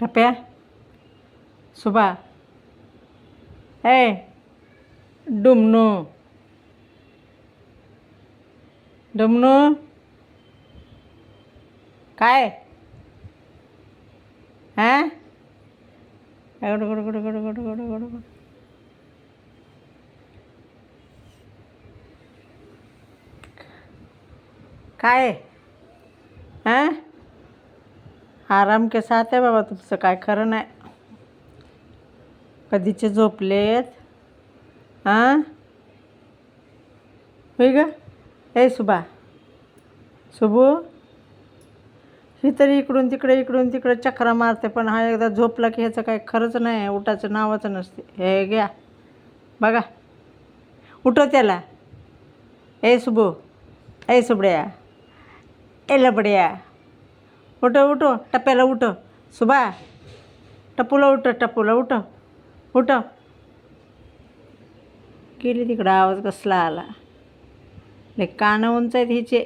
टप्या सुबा ए डुमनू डुमनू काय हां good good good good good good good good काय हां आराम के साथ आहे बाबा तुमचं काय खरं नाही. कधीचे झोपलेत? हां होय ग? ए सुबा. सुबू? ही तरी इकडून तिकडे इकडून तिकडे चक्रा मारते पण हा एकदा झोपला की ह्याचं काय खरंच नाही आहे उठाचं नावाचं नसते. हे घ्या. बघा. उठव त्याला. ए सुबू. ए सुबड्या. ए लबड्या. उठ उठव टप्प्याला उठ. सुबा टपूला उठ टपूला उठ. उठ. गेली तिकडं आवाज कसला आला. ले कानं उंच आहेत हिचे.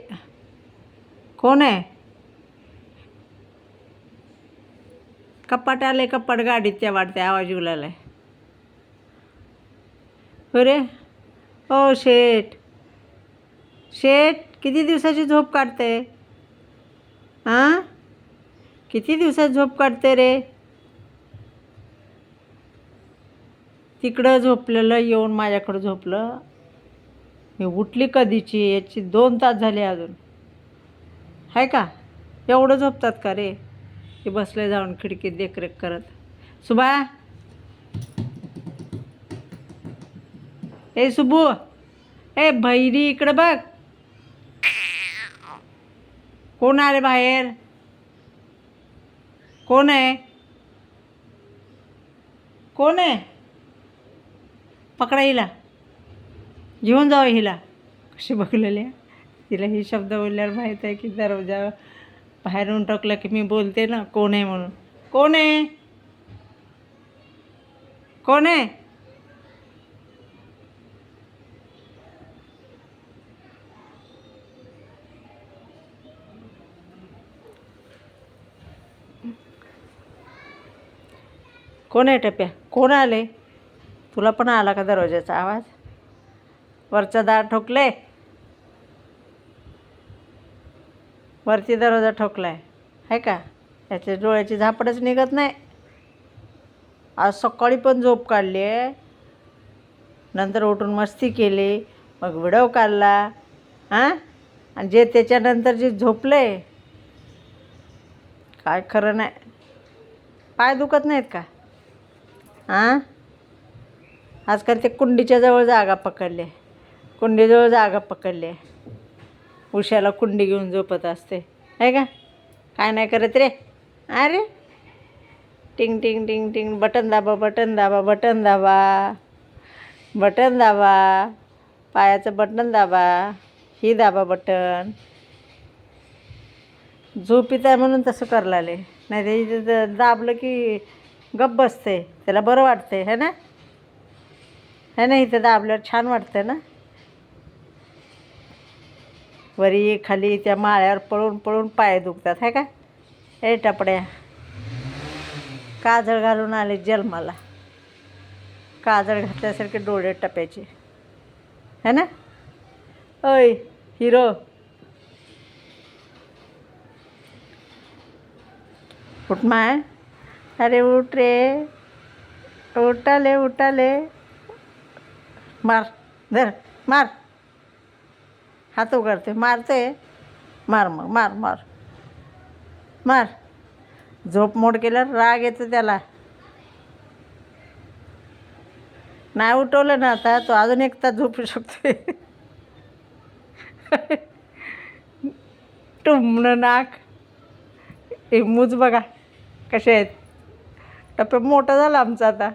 कोण आहे? कपाट आले कपाट गाडीत त्या वाटते आवाज येऊ लागलाय अरे ओ शेठ. शेठ किती दिवसाची झोप काढते? हां किती दिवसात झोप काढते रे? तिकडं झोपलेलं येऊन माझ्याकडं झोपलं. मी उठली कधीची? याची दोन तास झाले अजून. आहे का? एवढं झोपतात का रे? ते बसले जाऊन खिडकीत देखरेख करत. सुबा ए सुबू ए भैरी इकडं बघ. कोण आले बाहेर? कोण आहे? कोण आहे? पकडा हिला. घेऊन जावं हिला. कशी बघलेली आहे. तिला हे शब्द बोलल्यावर माहीत आहे की दरवाजा बाहेरून टाकलं की मी बोलते ना कोण आहे म्हणून. कोण आहे? कोण आहे? कोण आहे टप्प्या कोण आले? तुला पण आला का दरवाजाचा आवाज? वरचा दार ठोकले वरती दरवाजा ठोकलाय. आहे का? त्याच्या डोळ्याची झापडच निघत नाही. आज सकाळी पण झोप काढली आहे. नंतर उठून मस्ती केली. मग व्हिडिओ काढला. हां? आणि जे त्याच्यानंतर जे झोपले काय खरं नाही. पाय दुखत नाहीत का? आं? आजकाल ते कुंडीच्या जवळ जागा पकडले. कुंडीजवळ जागा पकडले. उशाला कुंडी घेऊन झोपत असते. आहे का? काय नाही करत रे. अरे. टिंग टिंग टिंग टिंग. बटन दाबा बटन दाबा बटन दाबा. बटन दाबा. पायाचं बटन दाबा. ही दाबा बटन. झोपीत आहे म्हणून तसं करलाले नाही ते दाबलं की गप्प बसते. त्याला बरं वाटते है ना? है ना इथं दाबल्यावर छान वाटतं ना? वरी खाली त्या माळ्यावर पळून पळून पाय दुखतात है का? ए टपड्या. काजळ घालून आले जन्माला. काजळ घातल्यासारखे डोळे टप्याचे है ना? ओय हिरो. कुठमा आहे अरे उठ रे. उठाले उठाले. मार धर मार. हात उघडते मारते. मार मग मार मार. मार. झोप मोड केल्यावर राग येतो त्याला. नाही उठवलं ना आता तो अजून एक तास झोपू शकतोय. टुमणं नाक. हे मूज बघा कसे आहेत. टप्प्या मोठा झाला आमचा आता.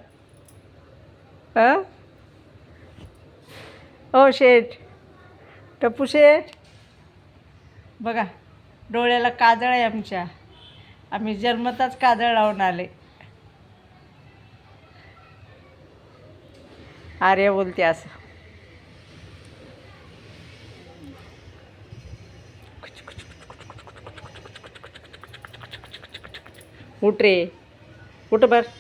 हां? हो शेठ. टप्पू शेठ. बघा डोळ्याला काजळ आहे आमच्या. आम्ही जन्मताच काजळ लावून आले. आर्या बोलते असं. उठ रे. उठ बर